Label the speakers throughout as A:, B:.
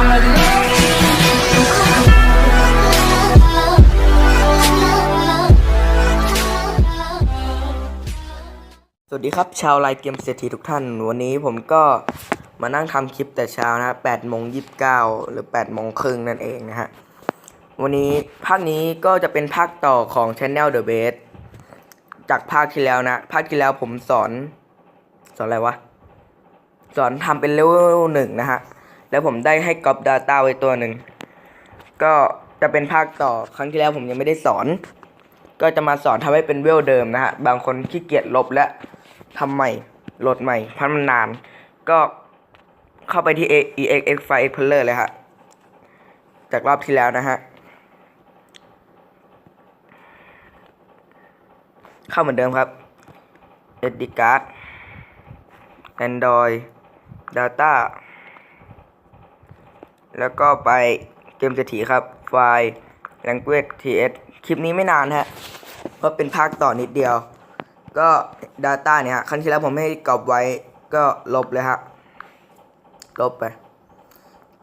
A: สวัสดีครับ ชาวไลน์เกมเศรษฐีทุกท่าน วันนี้ผมก็มานั่งทำคลิปแต่เช้านะฮะ8โมง29หรือ8โมงครึ่งนั่นเองนะฮะ วันนี้ภาคนี้ก็จะเป็นภาคต่อของ Channel The Base จากภาคที่แล้วนะ ภาคที่แล้วผมสอน สอนอะไรวะ สอนทำเป็นเลเวลหนึ่งนะฮะ แล้วผมได้ให้กรอบ Data ไว้ตัวหนึ่ง ก็จะเป็นภาคต่อครั้งที่แล้วผมยังไม่ได้สอน ก็จะมาสอนทำให้เป็นเวลเดิมนะฮะ บางคนขี้เกียจลบและทำใหม่โหลดใหม่พราะมันนาน ก็เข้าไปที่ EXX File Explorer เลยฮะ จากรอบที่แล้วนะฮะ เข้าเหมือนเดิมครับ SD card Android Data แล้วก็ไปเกมเศรษฐีครับ ไฟล์ Language TS คลิปนี้ไม่นานฮะ เพราะเป็นภาคต่อนิดเดียว ก็ Data เนี่ยฮะครั้งที่แล้วผมไม่กรอบไว้ก็ลบเลยฮะ ลบไป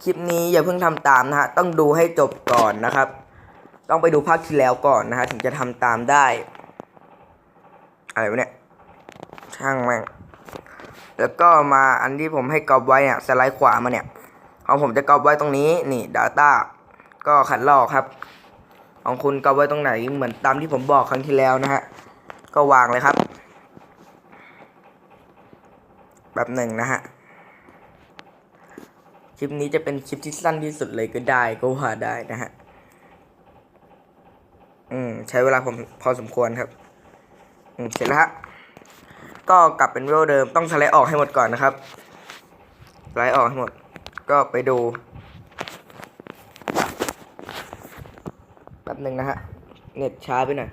A: คลิปนี้อย่าเพิ่งทำตามนะฮะ ต้องดูให้จบก่อนนะครับ ต้องไปดูภาคที่แล้วก่อนนะฮะ ถึงจะทำตามได้ อะไรวะเนี่ย ช่างแม่งแล้วก็มาอันที่ผมให้กรอบไว้เนี่ยสไลด์ขวามาเนี่ย ของผมจะกรอบไว้ตรงนี้นี่ Data ก็ขัดลอกครับ ของคุณกรอบไว้ตรงไหนเหมือนตามที่ผมบอกครั้งที่แล้วนะฮะก็วางเลยครับ แบบหนึ่งนะฮะคลิปนี้จะเป็นคลิปที่สั้นที่สุดเลยก็ได้ก็ว่าได้นะฮะอืมใช้เวลาผมพอสมควรครับ อืมเสร็จแล้วฮะก็กลับเป็นเวลเดิมต้องสไลด์ออกให้หมดก่อนนะครับสไลด์ออกให้หมด ก็ไปดูแป๊บหนึ่งนะฮะ เน็ตช้าไปหน่อย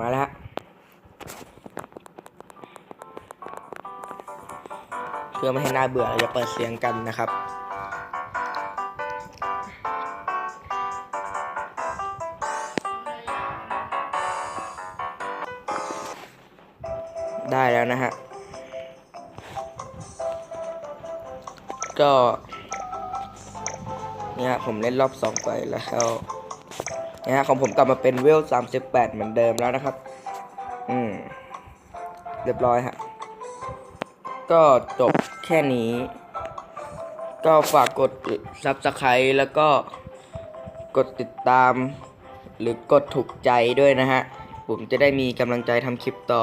A: มาแล้วฮะเพื่อไม่ให้น่าเบื่อเราจะเปิดเสียงกันนะครับ ได้แล้วนะฮะ ก็เนี่ยผมเล่นรอบสองไปแล้วเนี่ยฮะของผมกลับมาเป็นเวล38เหมือนเดิมแล้วนะครับ อืม เรียบร้อยฮะ ก็จบแค่นี้ ก็ฝากกด Subscribe แล้วก็กดติดตาม หรือกดถูกใจด้วยนะฮะ ผมจะได้มีกำลังใจทำคลิปต่อ